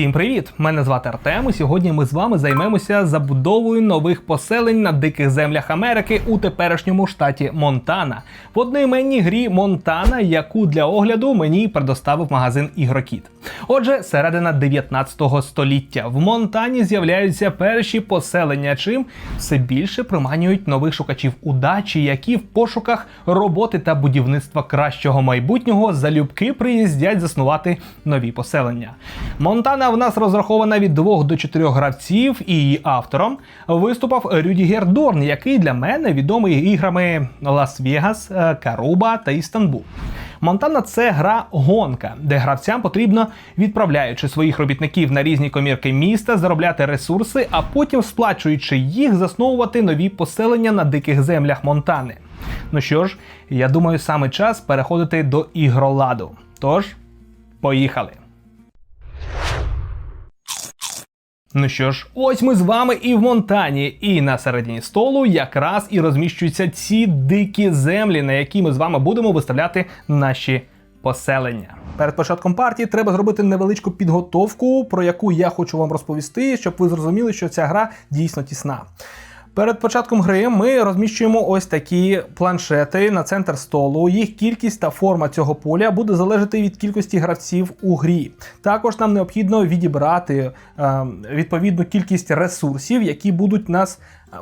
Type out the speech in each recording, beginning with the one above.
Всім привіт! Мене звати Артем. і Сьогодні ми з вами займемося забудовою нових поселень на диких землях Америки у теперішньому штаті Монтана в одноіменній грі Монтана, яку для огляду мені предоставив магазин Ігрокіт. Отже, середина 19 століття в Монтані з'являються перші поселення, чим все більше приманюють нових шукачів удачі, які в пошуках роботи та будівництва кращого майбутнього залюбки приїздять заснувати нові поселення. Монтана в нас розрахована від 2 до 4 гравців, і її автором виступав Рюдігер Дорн, який для мене відомий іграми Лас-Вегас, е, Каруба та Істанбул. Монтана це гра гонка, де гравцям потрібно, відправляючи своїх робітників на різні комірки міста, заробляти ресурси, а потім, сплачуючи їх, засновувати нові поселення на диких землях Монтани. Ну що ж, я думаю, саме час переходити до ігроладу. Тож, поїхали! Ну що ж, ось ми з вами і в Монтані, і на середині столу якраз і розміщуються ці дикі землі, на які ми з вами будемо виставляти наші поселення. Перед початком партії треба зробити невеличку підготовку, про яку я хочу вам розповісти, щоб ви зрозуміли, що ця гра дійсно тісна. Перед початком гри ми розміщуємо ось такі планшети на центр столу. Їх кількість та форма цього поля буде залежати від кількості гравців у грі. Також нам необхідно відібрати е, відповідну кількість ресурсів, які будуть нас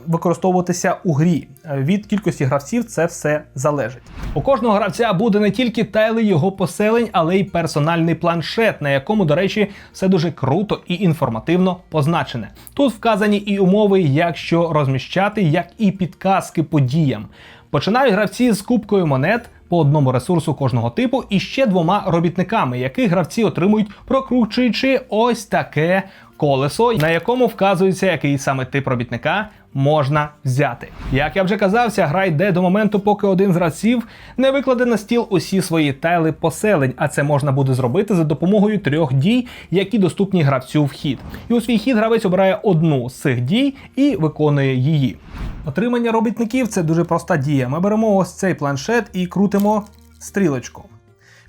використовуватися у грі. Від кількості гравців це все залежить. У кожного гравця буде не тільки тайли його поселень, але й персональний планшет, на якому, до речі, все дуже круто і інформативно позначене. Тут вказані і умови, як що розміщати, як і підказки подіям. Починають гравці з кубкою монет по одному ресурсу кожного типу і ще двома робітниками, яких гравці отримують, прокручуючи ось таке колесо, на якому вказується, який саме тип робітника можна взяти. Як я вже казав, ця гра йде до моменту, поки один з гравців не викладе на стіл усі свої тайли поселень, а це можна буде зробити за допомогою трьох дій, які доступні гравцю в хід. І у свій хід гравець обирає одну з цих дій і виконує її. Отримання робітників це дуже проста дія. Ми беремо ось цей планшет і крутимо стрілочку.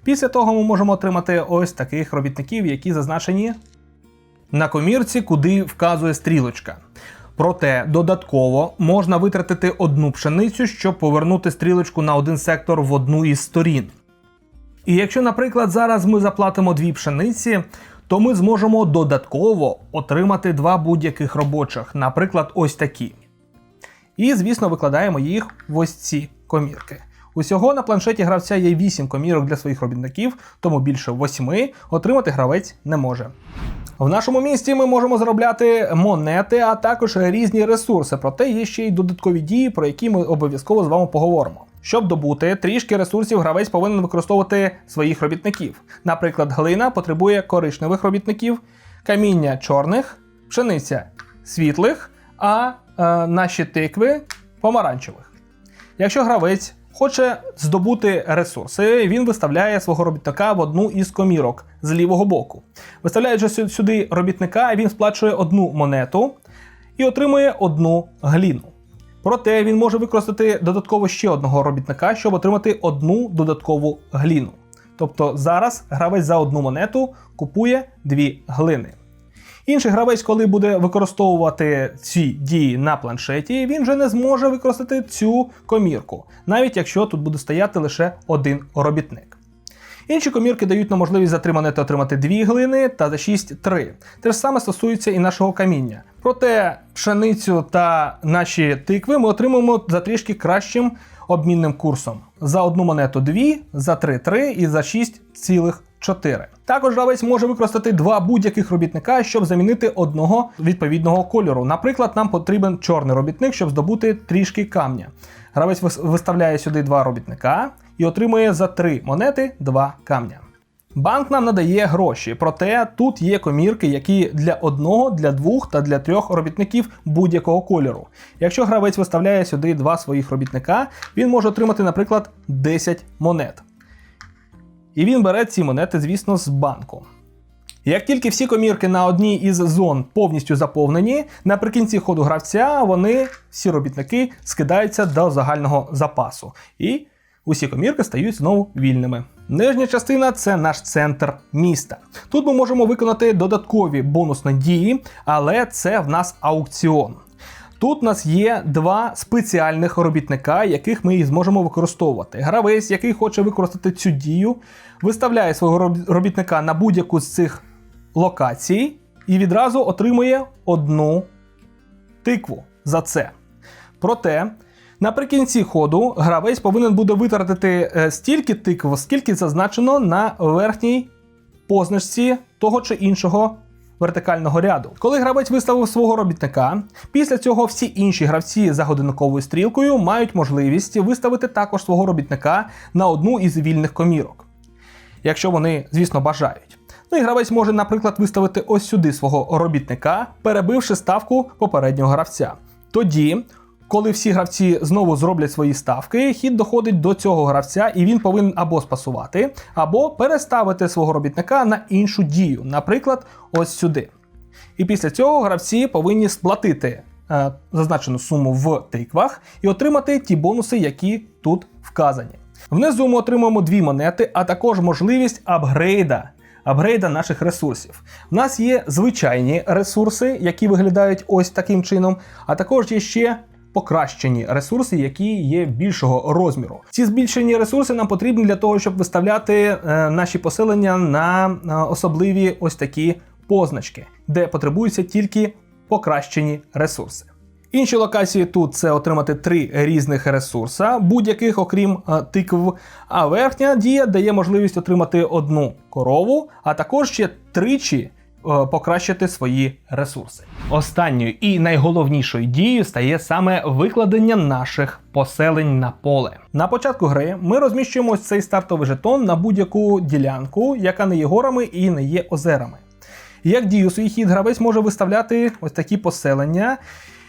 Після того ми можемо отримати ось таких робітників, які зазначені на комірці, куди вказує стрілочка. Проте додатково можна витратити одну пшеницю, щоб повернути стрілочку на один сектор в одну із сторін. І якщо, наприклад, зараз ми заплатимо дві пшениці, то ми зможемо додатково отримати два будь-яких робочих, наприклад, ось такі. І, звісно, викладаємо їх в ось ці комірки. Усього на планшеті гравця є 8 комірок для своїх робітників, тому більше 8 отримати гравець не може. В нашому місті ми можемо заробляти монети, а також різні ресурси. Проте є ще й додаткові дії, про які ми обов'язково з вами поговоримо. Щоб добути трішки ресурсів, гравець повинен використовувати своїх робітників. Наприклад, глина потребує коричневих робітників, каміння чорних, пшениця світлих, а е, наші тикви помаранчевих. Якщо гравець хоче здобути ресурси, він виставляє свого робітника в одну із комірок з лівого боку. Виставляючи сюди робітника, він сплачує одну монету і отримує одну гліну. Проте він може використати додатково ще одного робітника, щоб отримати одну додаткову гліну. Тобто зараз гравець за одну монету купує дві глини. Інший гравець, коли буде використовувати ці дії на планшеті, він вже не зможе використати цю комірку, навіть якщо тут буде стояти лише один робітник. Інші комірки дають нам можливість за 3 монети отримати 2 глини та за 6 3. Те ж саме стосується і нашого каміння. Проте пшеницю та наші тикви ми отримуємо за трішки кращим обмінним курсом. За одну монету 2, за 3 3 і за 6 цілих 4. Також гравець може використати два будь-яких робітника, щоб замінити одного відповідного кольору. Наприклад, нам потрібен чорний робітник, щоб здобути трішки камня. Гравець виставляє сюди два робітника і отримує за три монети два камня. Банк нам надає гроші, проте тут є комірки, які для одного, для двох та для трьох робітників будь-якого кольору. Якщо гравець виставляє сюди два своїх робітника, він може отримати, наприклад, 10 монет. І він бере ці монети, звісно, з банку. Як тільки всі комірки на одній із зон повністю заповнені, наприкінці ходу гравця вони, всі робітники, скидаються до загального запасу. І усі комірки стають знову вільними. Нижня частина це наш центр міста. Тут ми можемо виконати додаткові бонусні дії, але це в нас аукціон. Тут у нас є два спеціальних робітника, яких ми зможемо використовувати. Гравець, який хоче використати цю дію, виставляє свого робітника на будь-яку з цих локацій і відразу отримує одну тикву за це. Проте, наприкінці ходу гравець повинен буде витратити е, стільки тикв, скільки зазначено на верхній позначці того чи іншого вертикального ряду. Коли гравець виставив свого робітника, після цього всі інші гравці за годинниковою стрілкою мають можливість виставити також свого робітника на одну із вільних комірок, якщо вони, звісно, бажають. Ну і гравець може, наприклад, виставити ось сюди свого робітника, перебивши ставку попереднього гравця. Тоді, коли всі гравці знову зроблять свої ставки, хід доходить до цього гравця, і він повинен або спасувати, або переставити свого робітника на іншу дію, наприклад, ось сюди. І після цього гравці повинні сплатити е, зазначену суму в тиквах і отримати ті бонуси, які тут вказані. Внизу ми отримуємо дві монети, а також можливість апгрейда. Апгрейда наших ресурсів. У нас є звичайні ресурси, які виглядають ось таким чином, а також є ще покращені ресурси, які є більшого розміру. Ці збільшені ресурси нам потрібні для того, щоб виставляти е, наші поселення на е, особливі ось такі позначки, де потребуються тільки покращені ресурси. Інші локації тут це отримати три різних ресурса, будь-яких, окрім е, тикв. А верхня дія дає можливість отримати одну корову, а також ще тричі покращити свої ресурси. Останньою і найголовнішою дією стає саме викладення наших поселень на поле. На початку гри ми розміщуємо цей стартовий жетон на будь-яку ділянку, яка не є горами і не є озерами. Як дію свій хід, гравець може виставляти ось такі поселення.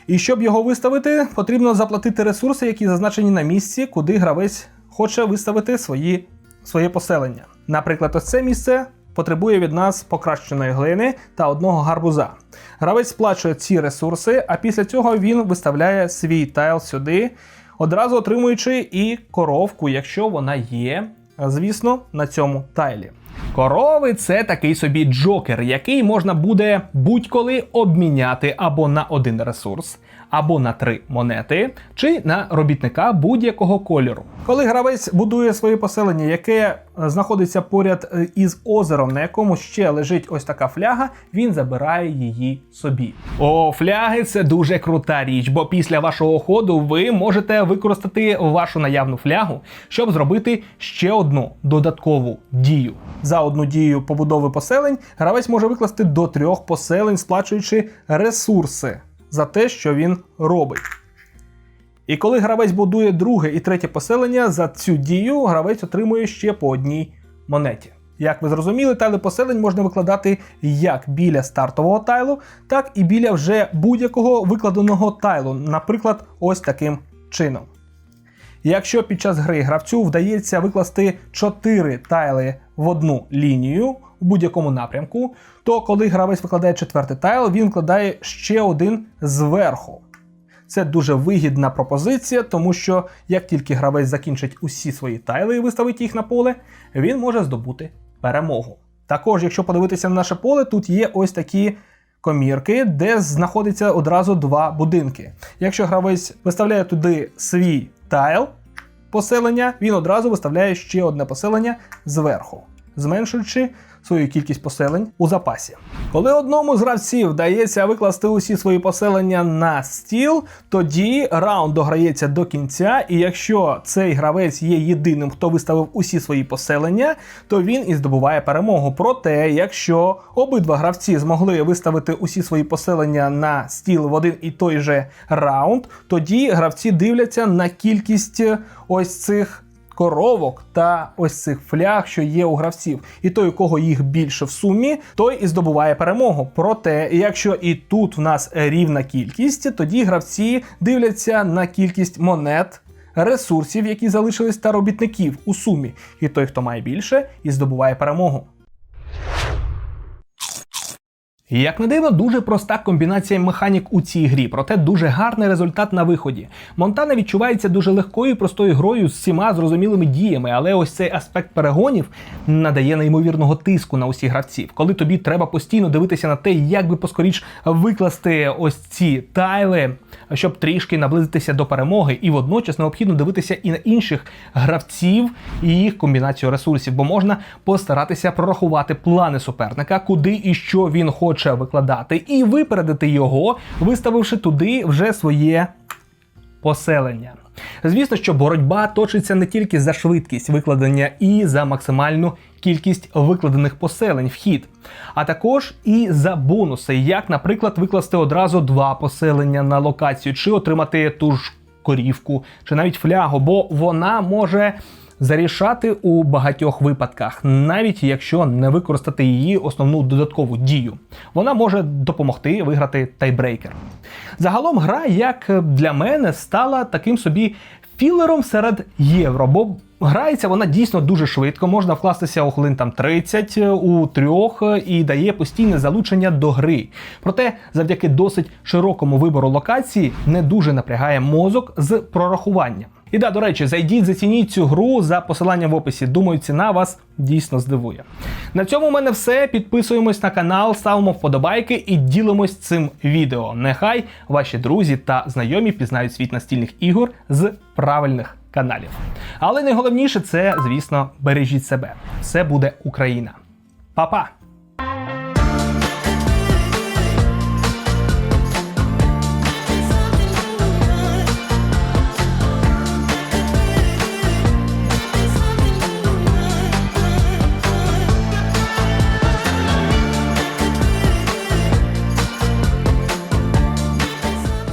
І щоб його виставити, потрібно заплатити ресурси, які зазначені на місці, куди гравець хоче виставити свої, своє поселення. Наприклад, ось це місце потребує від нас покращеної глини та одного гарбуза. Гравець сплачує ці ресурси, а після цього він виставляє свій тайл сюди, одразу отримуючи і коровку, якщо вона є, звісно, на цьому тайлі. Корови це такий собі джокер, який можна буде будь-коли обміняти або на один ресурс, або на три монети, чи на робітника будь-якого кольору. Коли гравець будує своє поселення, яке е, знаходиться поряд е, із озером, на якому ще лежить ось така фляга, він забирає її собі. О, фляги це дуже крута річ, бо після вашого ходу ви можете використати вашу наявну флягу, щоб зробити ще одну додаткову дію. За одну дію побудови поселень гравець може викласти до трьох поселень, сплачуючи ресурси за те, що він робить. І коли гравець будує друге і третє поселення, за цю дію гравець отримує ще по одній монеті. Як ви зрозуміли, тайли поселень можна викладати як біля стартового тайлу, так і біля вже будь-якого викладеного тайлу, наприклад, ось таким чином. Якщо під час гри гравцю вдається викласти 4 тайли в одну лінію у будь-якому напрямку, то коли гравець викладає четвертий тайл, він вкладає ще один зверху. Це дуже вигідна пропозиція, тому що як тільки гравець закінчить усі свої тайли і виставить їх на поле, він може здобути перемогу. Також, якщо подивитися на наше поле, тут є ось такі комірки, де знаходиться одразу два будинки. Якщо гравець виставляє туди свій тайл поселення, він одразу виставляє ще одне поселення зверху, зменшуючи свою кількість поселень у запасі. Коли одному з гравців вдається викласти усі свої поселення на стіл, тоді раунд дограється до кінця, і якщо цей гравець є єдиним, хто виставив усі свої поселення, то він і здобуває перемогу. Проте, якщо обидва гравці змогли виставити усі свої поселення на стіл в один і той же раунд, тоді гравці дивляться на кількість ось цих коровок та ось цих фляг, що є у гравців. І той, у кого їх більше в сумі, той і здобуває перемогу. Проте, якщо і тут в нас рівна кількість, тоді гравці дивляться на кількість монет. Ресурсів, які залишились, та робітників у сумі, і той, хто має більше, і здобуває перемогу. Як не дивно, дуже проста комбінація механік у цій грі, проте дуже гарний результат на виході. Монтана відчувається дуже легкою і простою грою з всіма зрозумілими діями, але ось цей аспект перегонів надає неймовірного тиску на усіх гравців. Коли тобі треба постійно дивитися на те, як би поскоріш викласти ось ці тайли, щоб трішки наблизитися до перемоги, і водночас необхідно дивитися і на інших гравців і їх комбінацію ресурсів, бо можна постаратися прорахувати плани суперника, куди і що він хоче викладати, і випередити його, виставивши туди вже своє поселення. Звісно, що боротьба точиться не тільки за швидкість викладення і за максимальну кількість викладених поселень в хід, а також і за бонуси, як, наприклад, викласти одразу два поселення на локацію, чи отримати ту ж корівку, чи навіть флягу, бо вона може зарішати у багатьох випадках, навіть якщо не використати її основну додаткову дію. Вона може допомогти виграти тайбрейкер. Загалом гра, як для мене, стала таким собі філером серед євро, бо грається вона дійсно дуже швидко, можна вкластися у хвилин там 30 у трьох і дає постійне залучення до гри. Проте, завдяки досить широкому вибору локації, не дуже напрягає мозок з прорахуванням. І да, до речі, зайдіть, зацініть цю гру за посиланням в описі. Думаю, ціна вас дійсно здивує. На цьому в мене все. Підписуємось на канал, ставимо вподобайки і ділимось цим відео. Нехай ваші друзі та знайомі пізнають світ настільних ігор з правильних каналів. Але найголовніше це, звісно, бережіть себе. Все буде Україна. Па-па!